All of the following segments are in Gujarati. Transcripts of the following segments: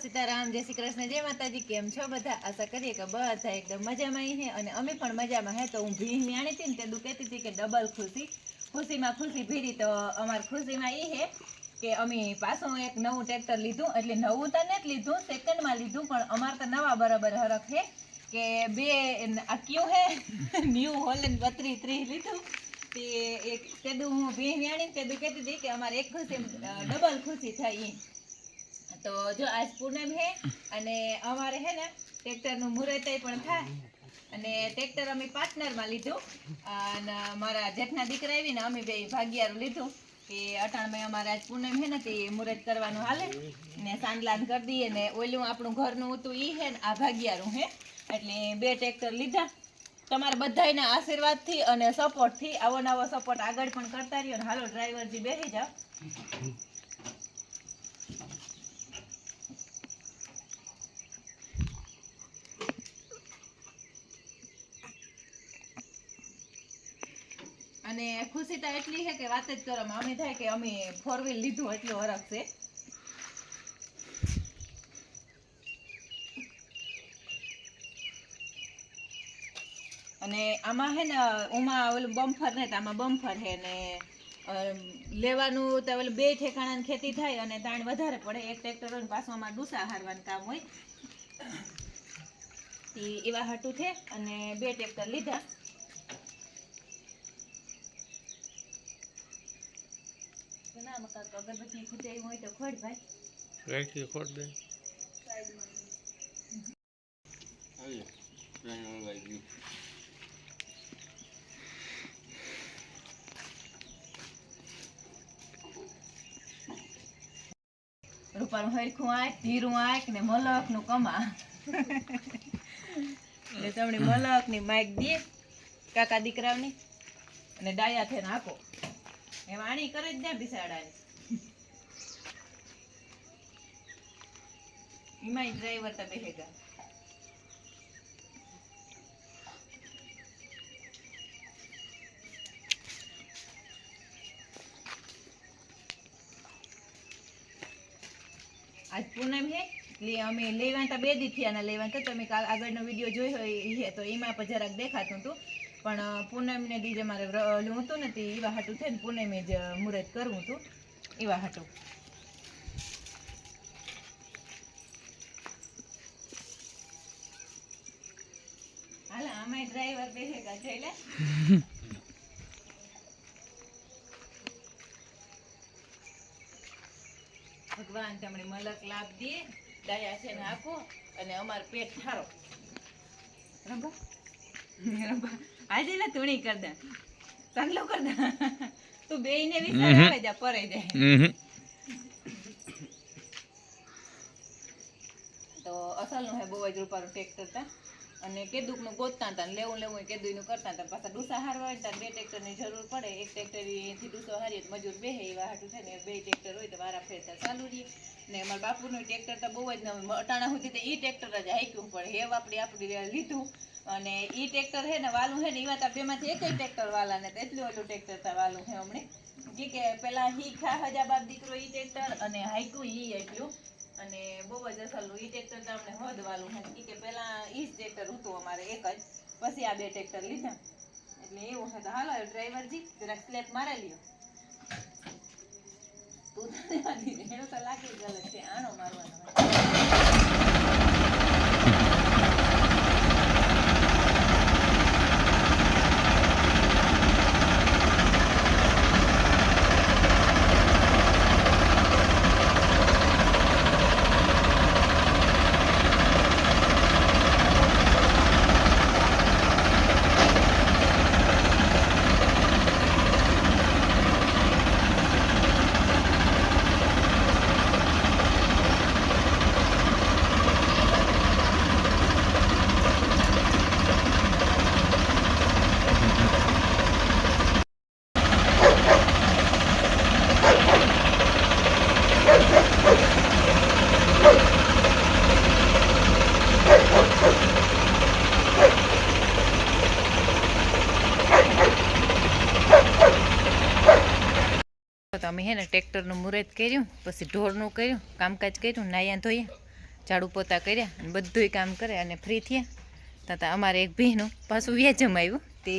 સીતારામ, જય શ્રી કૃષ્ણ, જય માતાજી, કેમ છો બધા? આશા કરીએ કે બધા એકદમ મજામાં હે અને અમે પણ મજામાં હે. તો હું ભીણ મ્યાણી હતી ને તે દું કહેતી હતી કે ડબલ ખુશી. ખુશીમાં ખુશી ભીરી તો અમારી ખુશીમાં એ હે કે અમે પાછું એક નવું ટ્રેક્ટર લીધું, એટલે નવું તો નથી લીધું, સેકન્ડમાં લીધું, પણ અમારે તો નવા બરાબર હરખ હે કે બે આ કયું હે? ન્યૂ હોલેન્ડ બત્રી ત્રીસ લીધું. તે એક તેદું હું ભીણ મ્યાણી તેદું કહેતી હતી કે અમારે એક ખુશી ડબલ ખુશી થાય ઈ તો જો આજ પૂનમ હે, અને અમારે હે ને ટ્રેક્ટરનું મુહૂર્ત પણ થાય. અને ટ્રેક્ટર અમે પાર્ટનરમાં લીધું. અને મારા જેઠના દીકરા આવીને અમે બે ભાગીયારું લીધું કે અટાણમાં અમારે આજ પૂનમ હે ને તે મુહૂર્ત કરવાનું હાલે. ને સાંડલાન કરી દઈએ ને ઓલું આપણું ઘરનું હતું એ હે ને, આ ભાગિયારું હે. એટલે બે ટ્રેક્ટર લીધા. તમારા બધાયના આશીર્વાદથી અને સપોર્ટથી આવો નવો સપોર્ટ આગળ પણ કરતા રહ્યો ને. હાલો ડ્રાઈવરજી બેસી જાઓ. અને ખુશી તો એટલી છે કે વાત જ કરો અમે થાય કે અમે ફોર વ્હીલ લીધું એટલું વરખ છે. અને આમાં હે ને, ઉમા ઓલું બમ્ફર ને આમાં બમ્ફર હે ને લેવાનું તો ઓલું બે ઠેકાણાની ખેતી થાય અને તાણ વધારે પડે. એક ટ્રેક્ટર હોય પાછું આમાં ડૂસા હારવાનું કામ હોય. એવા હાટું છે અને બે ટ્રેક્ટર લીધા તો ના આમાં કાંઈક અગરબત્તી ખૂટે હોય તો ખોડ ભાઈ રાખી ખોટ દે. રૂપાનું હરખું આંખ ધીરું આંખ ને મલકનું કમા. એટલે તમને મલકની માઇક દે કાકા દીકરાની અને ડાયા થઈને આપો એ વાણી કરે જ ને બિસાડાની એમાં ડ્રાઈવર તો બેહેગા આજ પૂનમ હે? એટલે અમે લેવાતા બે દી થયા લેવા તો તમે આગળનો વીડિયો જોયો હોય તો એમાં પણ જરાક દેખાતું હતું પણ પૂનમને દીજે મારે ઓલું હતું ને તે એવા હાટું થઈને પૂનમે જ મુહૂર્ત કરવું હતું એવા હાટું. ભગવાન તમને મલક લાભ દે, દયા છે ને આપો, અને અમારું પેટ ઠારો. રંભા. રંભા. આજે ને તુણી કર દે. ચાંદલો કર દે. તું બેયને વિચાર આવે જા પરે જાય. તો અસલનું હે બહુ જ રૂપારું ટ્રેક્ટર તા. અને કેદુકનું ગોતતા હતા લેવું લેવું કેદુનું કરતા હતા પાછા ડૂસા હારવા હોય બે ટ્રેક્ટરની જરૂર પડે. એક ટ્રેક્ટર એથી ડૂસો હારીએ મજૂર બે એવા હાટું છે ને બે ટ્રેક્ટર હોય તો વારા ફેરતા ચાલુ રહીએ ને અમારા બાપુનું ટ્રેક્ટર તો બહુ જ નવું અટાણા સુધી તો એ ટ્રેક્ટર જ હાઈક્યું પણ હે આપણી આપણી લીધું. અને ઈ ટ્રેક્ટર હે ને વાલું હે ને એવા તા બેમાંથી એક ટ્રેક્ટર વાલા ને એટલું એટલું ટ્રેક્ટર તા વાલું હે હમણે. કે પેલા હી ખા હજા બાપ દીકરો ઈ ટ્રેક્ટર અને હાઈકું ઈ એટલું અને બહુ જ અસલનું એ ટ્રેક્ટર તો અમને હદવાલું ઈ કે પહેલાં એ જ ટ્રેક્ટર હતું અમારે એક જ. પછી આ બે ટ્રેક્ટર લીધા. એટલે એવું છે તો હાલો, ડ્રાઈવરજી, જરાક સ્લેપ મારે લ્યો. તું તો દેવા એવું તો લાગી ગલત છે. આનો મારવાનો તો અમે હે ને ટ્રેક્ટરનું મુહૂર્ત કર્યું, પછી ઢોરનું કર્યું, કામકાજ કર્યું નાયા ધોયા, ઝાડુ પોતા કર્યા અને બધુંય કામ કરે અને ફ્રી થયા. તથા અમારે એક બહેનું પાછું વ્યાજમ આવ્યું. તે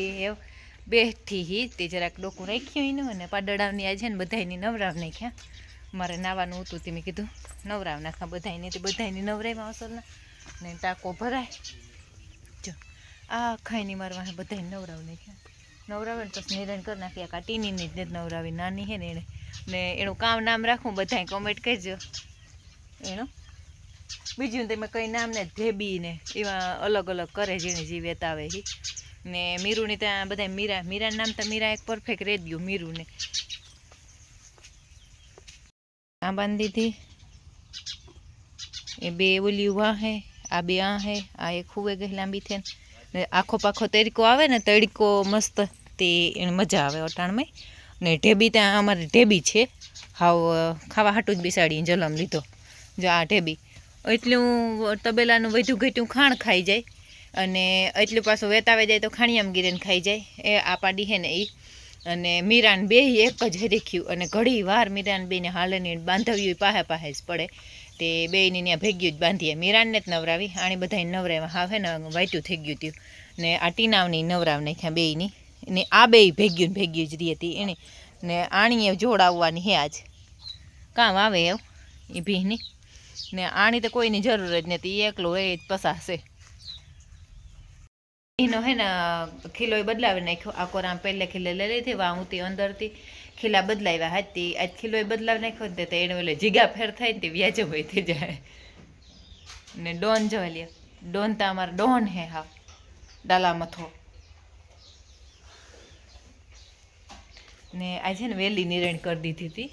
બેઠી હી, તે જરાક ડોકું રાખ્યું એનું અને પાડડાવની આજે ને બધાયની નવરાવ નાખ્યા. મારે નાવાનું હતું તે મેં કીધું, નવરાવ નાખા બધાને તે બધાયની નવરાવ્યા અસલના ને. ટાંકો ભરાય. જો, આ ખાઈની મારવા બધાય નવરાવ નાખ્યા. નવરાવે પછી નિરણ કરી નાખી. આ ટીનીની જ નવરાવી. નાની છે ને એણે. ને એનું કામ નામ રાખું બધાય કોમેન્ટ કહેજો એનું? બીજું તમે કંઈ નામ ને ધેબી ને એવા અલગ અલગ કરે જેને જે વેતાવે હી. ને મીરુની ત્યાં બધા મીરા, મીરાનું નામ તો મીરા એક પરફેક્ટ રહી ગયું મીરુને આ બાંધી દીધી એ બે ઓલી વાહ હે, આ બે આ હે, આ એક હુવે ગઈ લાંબી થઈને. ને આખો પાખો તડકો આવે ને તડકો મસ્ત તે એને મજા આવે અટાણમાં. ને ઢેબી ત્યાં અમારે ઢેબી છે. હાવ ખાવા હાટું જ બેસાડીને જલમ લીધો. જો આ ઢેબી. એટલું તબેલાનું વધુ ઘટ્યું ખાણ ખાઈ જાય. અને એટલું પાછું વેતાવે જાય તો ખાણિયામ ગીરેને ખાઈ જાય. એ આ પાડી હે ને એ અને મીરાન બે એક જ હરીખ્યું અને ઘડી વાર મીરાન બેને હાલે ને બાંધવ્યું પાહે પાહે જ પડે. તે બેયની ત્યાં ભેગ્યું જ બાંધીએ. મીરાનને જ નવરાવી. આણી બધા નવરાવ્યા હાવે ને વાટ્યું થઈ ગયું હતું ને આ ટીનાવની નવરાવ નાખ્યા બેયની. ને આ બેય ભેગ્યું ભેગ્યું જ રહી હતી એને ને આણીએ જોડાવવાની હે આજ. કામ આવે એવું એ ભીની. ને આણી તો કોઈની જરૂર જ નથી. એકલો એ જ પસાશે એનો હે ને ખીલો બદલાવી નાખ્યો. આ કોરામ પહેલે ખીલે લઈ લીધી વાઉતી હું અંદરથી. ખીલા બદલાવ્યા હાથી આજ ખીલો બદલાવ નાખ્યો ને તો એને ઓલે જીગા ફેર થાય ને તે વ્યાજે હોય થઈ જાય. ને ડોન જોવા લે ડોન તો અમારે ડોન હે હા. ડાલા મથો. ને આ છે ને વહેલી નિરણ કરી દીધી હતી.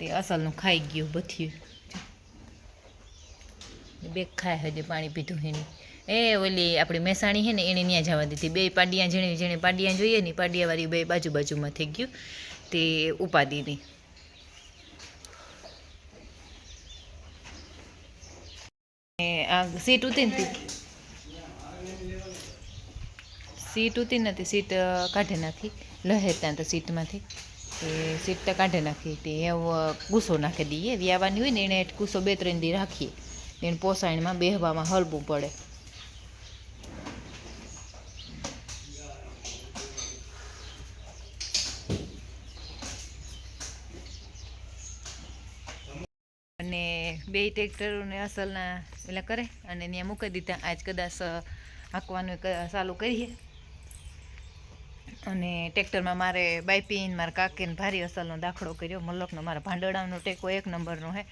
તે અસલનું ખાઈ ગયું બથિયું. બે ખાય હજી પાણી પીધું એની. એ ઓલી આપણી મહેસાણી છે ને એને ત્યાં જવા દીધી. બે પાડિયા, જેણે જેણે પાડિયા જોઈએ ને પાડિયાવાળી બે બાજુ બાજુમાં થઈ ગયું. તે ઉપાધિની. આ સીટ ઉતી નથી સીટ ઉતી નથી સીટ કાઢે નાખી. લહેર ત્યાં તો સીટમાંથી તે સીટ તો કાઢી નાખી, તે એવો ગુસ્સો નાખી દઈએ. વ્યાવાની હોય ને એને ગુસ્સો બે ત્રણ દી રાખીએ. એને પોસાણીમાં, બેહવામાં હલવું પડે અને બે ટ્રેક્ટરોને અસલના પેલા કરે અને ત્યાં મૂકી દીધા. આજ કદાચ હાંકવાનું ચાલુ કરીએ. અને ટ્રેક્ટરમાં મારે બાઈપીન મારા કાકીને ભારી અસલનો દાખલો કર્યો. મલકનો મારા ભાંડડાનો ટેકો એક નંબરનો હે,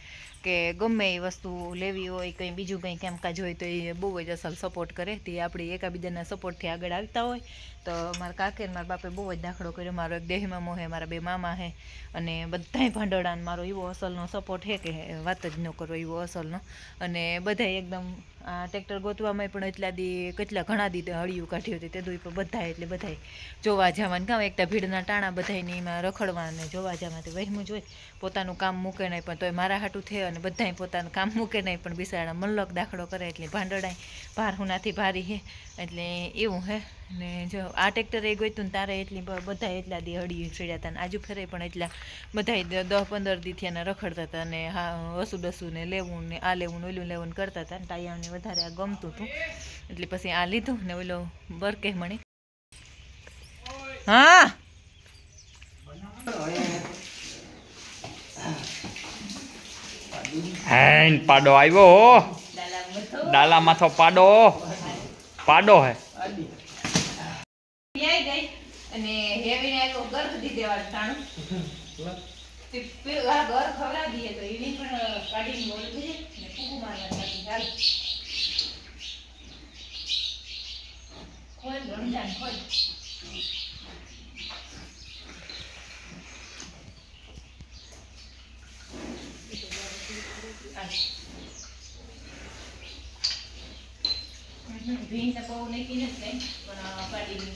કે ગમે એ વસ્તુ લેવી હોય, કંઈ બીજું કંઈ કામકાજ હોય તો એ બહુ જ અસલ સપોર્ટ કરે. તે આપણે એકાબીજાના સપોર્ટથી આગળ આવતા હોય. તો મારા કાકે મારા બાપે બહુ જ દાખલો કર્યો. મારો એક દેહી મામો હે, મારા બે મામા હે, અને બધાય ભાંડડાને મારો એવો અસલનો સપોર્ટ હે કે વાત જ ન કરો એવો અસલનો. અને બધાય એકદમ આ ટ્રેક્ટર ગોતવામાં પણ એટલા દી કેટલા ઘણા દી હળિયું કાઢ્યું હતું, તે દુઈ પણ બધાય, એટલે બધાય જોવા જવાનું કામ એકતા ભીડના ટાણા બધાને એમાં રખડવા જોવા જોવા જવાથી વહેમું જોઈ, પોતાનું કામ મૂકે નહીં, પણ તોય મારા હાટું થયે અને બધાય પોતાનું કામ મૂકે નહીં, પણ બિસાડા મલ્લક દાખલો કરે, એટલે ભાંડડાય, ભાર હુનાથી ભારી હે, એટલે એવું હે. ને જો આ ટ્રેક્ટર એ ગોતું ને તારે એટલી બધા એટલા દી હળી ચડ્યા હતા ને આજુ ફેરે પણ એટલા બધા દસ પંદર દી થયા રખડતા હતા ને હા વસુ ડસું ને લેવું ને આ લેવું ને ઓલું લેવું કરતા હતા ને ટાયાને વધારે આ ગમતું હતું એટલે પછી આ લીધું ને ઓલો બરકે મણી. હા! હેન પાડો આવ્યો હો. ડાલા માથો પાડો. પાડો હે. અને હેવીને આવ્યો ગર્ભ દીધે વાળું ટાણું તે પેલા ઘર ખવડાવી દઈએ તો એની પણ કાઢીને બોલ થઈ ને કુકુ મારવાની ચાલ. ખોલ, રમજાન, ખોલ. ભીન તો બહુ નાખી જ નહીં પણ કાઢીને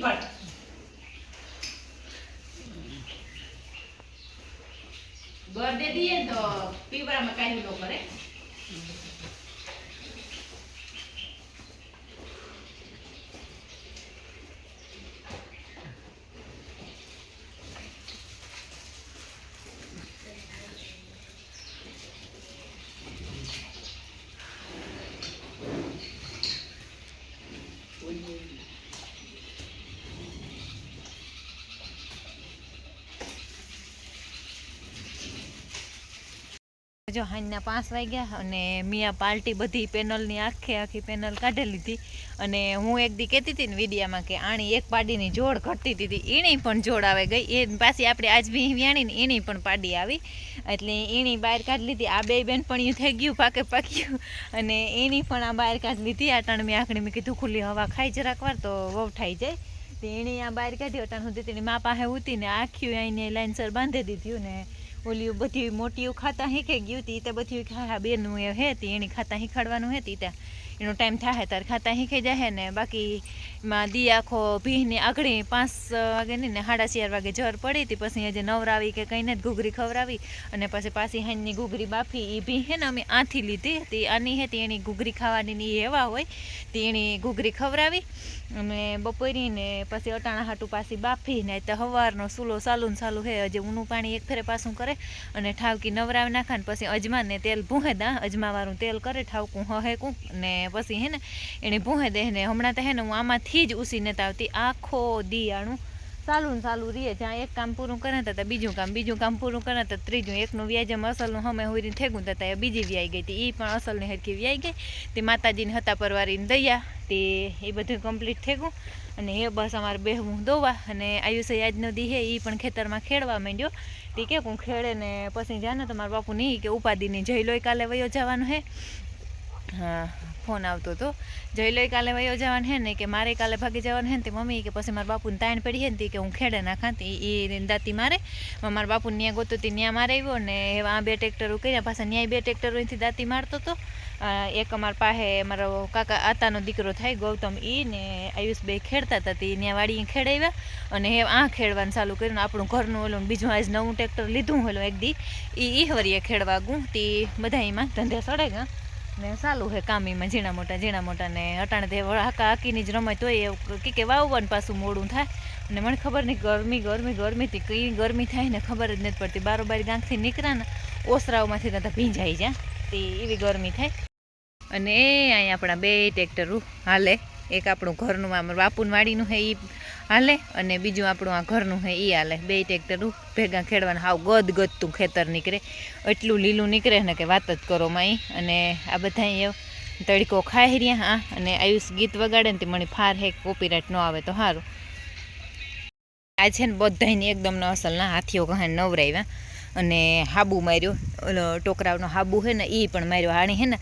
પડ બર્થડે દીએ તો પીવડામાં કાંઈ ન કરે જો હાંજના પાંચ વાગ્યા અને મિયા પાર્ટી બધી પેનલની આખે આખી પેનલ કાઢી લીધી. અને હું એક દી કહેતી હતી ને વિડીયામાં કે આણી એક પાડીની જોડ ઘટતી હતી. એની પણ જોડ આવે ગઈ. એ પાછી આપણે આજ બી વ્યાણીને એની પણ પાડી આવી. એટલે એની બહાર કાઢી લીધી. આ બે બેનપણીયું થઈ ગયું પાકે પાક્યું અને એની પણ આ બહાર કાઢી લીધી. આ ત્રણ મેં આખડી મેં કીધું, ખુલ્લી હવા ખાઈ જરાક વાર તો વવઠાઈ જાય. તે એણે આ બહાર કાઢ્યો અટાણ સુધી તેની મા પાસે ઉતી ને આખી આઈને લાઈનસર બાંધી દીધું ને ઓલી બધી મોટીઓ ખાતા શીખી ગયું હતી તે બધી હા બેનું એ હે એની ખાતા શીખવાડવાનું હતી ત્યાં. એનો ટાઈમ થાય ત્યારે ખાતા શીખી જાય ને, બાકી માં દી આખો ભીને આગળ પાંચ વાગે નહીં ને સાડા ચાર વાગે જર પડી હતી, પછી આજે નવરાવી કે કંઈને જ ઘૂઘરી ખવડાવી અને પછી પાછી હાંજની ઘૂઘરી બાફી એ ભી હે ને અમે આથી લીધી હતી, આની હતી એની ઘૂઘરી ખાવાની એ એવા હોય, તે એની ઘૂઘરી ખવડાવી અને બપોરીને પછી અટાણા હાટું પાછી બાફી, ને તો સવારનો સૂલો સાલું સાલું હે, હજી ઊનું પાણી એક ફેરે પાછું કરે અને ઠાવકી નવરાવી નાખે ને પછી અજમાને તેલ ભૂહે દા, અજમાવાળું તેલ કરે, ઠાવકું હહેકું ને પછી હે ને એને ભૂહે દે ને હમણાં તો હે ને હું આમાંથી જ ઉસી નથી આવતી, આખો દિયાણું ચાલુ ને ચાલુ રહીએ જ્યાં એક કામ પૂરું કરે તો બીજું કામ બીજું કામ પૂરું કરે તો ત્રીજું, એકનું વ્યાજમ અસલનું હમે હોઈને ઠેગું થતા એ બીજી વ્યાઈ ગઈ હતી એ પણ અસલની હરખી વ્યાઈ ગઈ, તે માતાજીને હતા પરવારીને દયા, તે એ બધું કમ્પ્લીટ થેગું અને એ બસ અમારે બેહવું દોવા, અને આયુષ આજનો દી હે એ પણ ખેતરમાં ખેડવા માંડ્યો, તે કે હું ખેડે ને પછી જાને મારા બાપુ નહીં કે ઉપાધિની જઈ લોય કાલે વયો જવાનું હે હા ફોન આવતો હતો. લઈ કાલે વયો જવાનું હે ને, કે મારે કાલે ભાગી જવાનું હે ને, તે મમ્મી કે પછી મારા બાપુને તાણ પડી હે ને કે હું ખેડે નાખા, તે એ દાતી મારે. મારા બાપુ ન્યા ગોતો તે ન્યા મારે આવ્યો ને આ બે ટ્રેક્ટરો કર્યા, પાછા ન્યાય બે ટ્રેક્ટરો અહીંથી દાતી મારતો હતો. એક અમારા પાસે મારો કાકા, આતાનો દીકરો થાય, ગૌતમ ઈ ને આયુષ બે ખેડતા હતા, તે ન્યા વાડીએ ખેડાવ્યા અને એ આ ખેડવાનું ચાલુ કર્યું આપણું ઘરનું ઓલું બીજું આજ નવું ટ્રેક્ટર લીધું ઓલું એક દી. એ ઈ વરીએ ખેડવા ગું તે બધા એમાં ધંધે સડે ગયા. ને સારું હે કામીમાં ઝીણા મોટા ઝીણા મોટા ને અટાણે તે હાકા હાકીની જ રમત હોય એવું કે કે વાવવાનું પાછું મોડું થાય. અને મને ખબર નહીં ગરમી ગરમી ગરમીથી કઈ ગરમી થાય ને ખબર જ નથી પડતી. બારોબાર ગાંઠથી નીકળ્યા ને ઓસરાઓમાંથી તો ભીંજાઈ જાય. તે એવી ગરમી થાય. અને એ અહીંયા આપણા બે ટ્રેક્ટરો હાલે. એક આપણું ઘરનું આમ બાપુન વાડીનું હે એ હાલે, અને બીજું આપણું આ ઘરનું હે એ હાલે. બે ટ્રેક્ટરો ભેગા ખેડવાનું. હાવ ગદ ગદતું ખેતર નીકળે. એટલું લીલું નીકળે ને કે વાત જ કરો માઈ. અને આ બધા અહીંયા તડકો ખાઈ રહ્યા, હા. અને આયુષ ગીત વગાડે ને તે મને ફાર હે કોપીરાઇટ ન આવે તો સારું આ છે ને બધાને એકદમ ન અસલના હાથીઓ કહે નવરાવ્યા અને હાબુ માર્યો. ઓલો ટોકરાનો હાબુ છે ને એ પણ માર્યો. આણી હે ને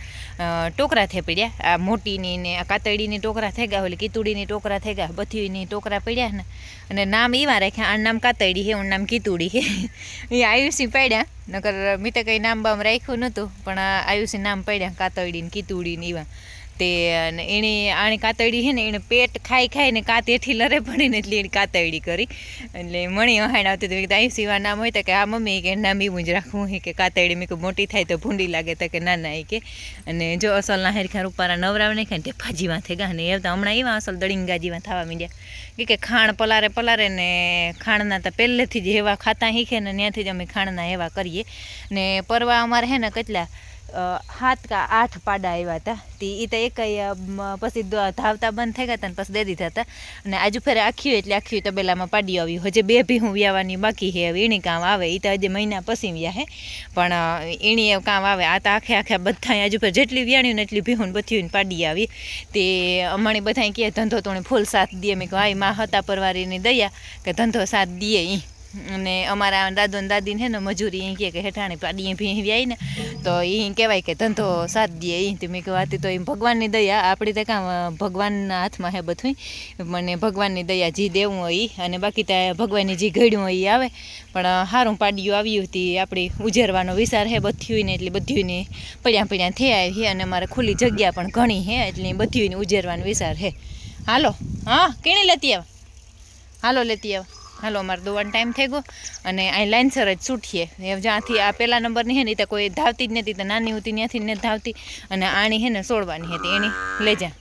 ટોકરા થઈ પડ્યા. આ મોટીની ને, આ કાતડીની ટોકરા થઈ ગયા, ઓલી કીતુડીની ટોકરા થઈ ગયા, બધીની ટોકરા પડ્યા ને. અને નામ એવા રાખ્યા આ નામ કાતડી છે ઓનું નામ કીતુડી છે એ આયુષી પડ્યા, નકર મેં તો કંઈ નામ બામ રાખ્યું નહોતું, પણ આયુષી નામ પડ્યા કાતડી ને કીતુડી એવા તે અને એણે આણી કાતડી છે ને એણે પેટ ખાઈ ખાઈને કાત એઠી લરે પડીને એટલે એણે કાતડી કરી. એટલે મણી વહાણ આવતી હતી. અહીં સીવા નામ હોય તો કે આ મમ્મી કે નામ એવું જ રાખવું હે કે કાતડી મેં મોટી થાય તો ભૂંડી લાગે તો કે ના ના કે. અને જો અસલના હેરખા રૂપારા નવરાવ નહીં ખાય ભાજીમાં થઈ ગયા ને તો હમણાં એવા અસલ દળીંગાજીમાં થવા માંડ્યા. કે ખાણ પલારે પલારે ને ખાણના તો પહેલેથી જ એવા ખાતા શીખે ને ત્યાંથી જ અમે ખાણના એવા કરીએ. ને પરવા અમારે હે ને કેટલા સાત કા આઠ પાડા આવ્યા હતા. તે એ તો એક પછી ધાવતા બંધ થઈ ગયા હતા ને પછી દે દીધા હતા. અને આજુ ફેરે આખી એટલે આખી તબેલામાં પાડી આવ્યું હજે બે ભીહું વ્યાવાની બાકી છે હવે એણી કામ આવે. એ તો હજી મહિના પછી વ્યા હે. પણ એણીએ કામ આવે. આ તો આખે આખે બધા આજુ ફેર જેટલી વ્યાણ્યું ને એટલી ભીહું બથીને પાડી આવી. તે અમારી બધા કહે, ધંધો તોણે ફૂલ સાથ દે. મેં કહું આ માં હતા પરવારીની દયા કે ધંધો સાથ દે ઈ. અને અમારા દાદો દાદીને હે ને મજૂરી અહીં કહે કે હેઠાણી પાડી ભી વ્યાય ને, તો એ કહેવાય કે ધંધો સાથ દે એ તો મેં કહું તો એમ ભગવાનની દયા, આપણી તો કાં ભગવાનના હાથમાં હે બધું મને ભગવાનની દયા જી દેવું હોય અને બાકી ત્યાં ભગવાનની જી ઘડ્યું હોય એ આવે. પણ સારું પાડ્યું આવ્યું હતી આપણી ઉજેરવાનો વિચાર હે બધ્યું ને એટલે બધ્યું ને પડ્યા પડ્યા થઈ આવી છે અને અમારે ખુલ્લી જગ્યા પણ ઘણી હે, એટલે બધ્યું ઉજેરવાનો વિચાર હે. હાલો, હા, કેણી લેતી આવ. હાલો, લેતી આવ. હાલો, અમારે દોવાનો ટાઈમ થઈ ગયો અને અહીં લાઇનસર જ છૂટીએ જ્યાંથી આ પહેલા નંબરની હે ને ત્યાં કોઈ ધાવતી જ નથી તો નાની હતી, ત્યાંથી ને ધાવતી. અને આણી હે ને સોડવાની હતી, એની. લઈ જા.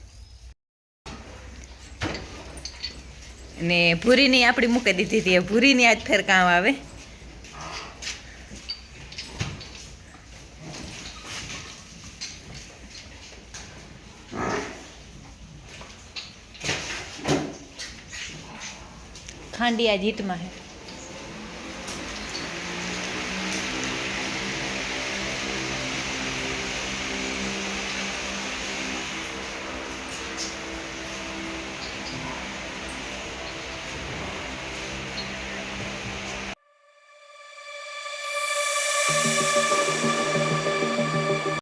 ને ભૂરીની આપણી મૂકી દીધી હતી ભૂરીની આજ ફેર કામ આવે. ખાંડિયા જીતમાં હે.